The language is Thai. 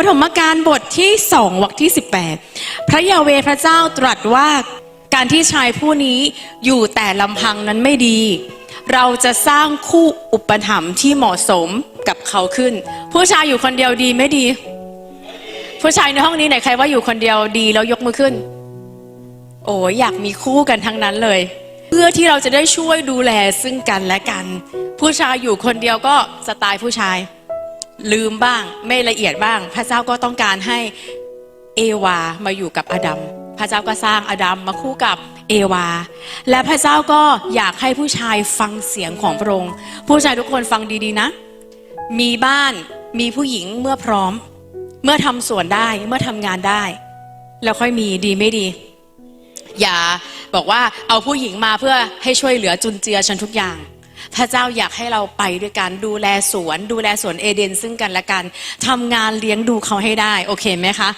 ปฐมกาลบทที่สองวรรคที่ 18 พระยาเวพระเจ้าตรัสว่าการที่ชายผู้นี้อยู่แต่ลำพังนั้นไม่ดี เราจะสร้างคู่อุปถัมภ์ที่เหมาะสมกับเขาขึ้น ผู้ชายอยู่คนเดียวดีไม่ดี ผู้ชายในห้องนี้ไหนใครว่าอยู่คนเดียวดีแล้วยกมือขึ้น โอ้อยากมีคู่กันทั้งนั้นเลย เพื่อที่เราจะได้ช่วยดูแลซึ่งกันและกัน ผู้ชายอยู่คนเดียวก็สไตล์ผู้ชาย ลืมบ้างไม่ละเอียดบ้าง พระเจ้าก็ต้องการให้เอวามาอยู่กับอดัมพระเจ้าก็สร้างอดัมมาคู่กับเอวา และพระเจ้าก็อยากให้ผู้ชายฟังเสียงของพระองค์ผู้ชายทุกคนฟังดีๆนะ มีบ้านมีผู้หญิงเมื่อพร้อม เมื่อทำส่วนได้เมื่อทำงานได้ แล้วค่อยมีดีไม่ดี อย่าบอกว่าเอาผู้หญิงมาเพื่อให้ช่วยเหลือจุนเจือฉันทุกอย่าง พระเจ้าอยากให้เราไปด้วยการดูแลสวน ดูแลสวนเอเดน ซึ่งกันและกันทำงานเลี้ยงดูเขาให้ได้ โอเคไหมคะ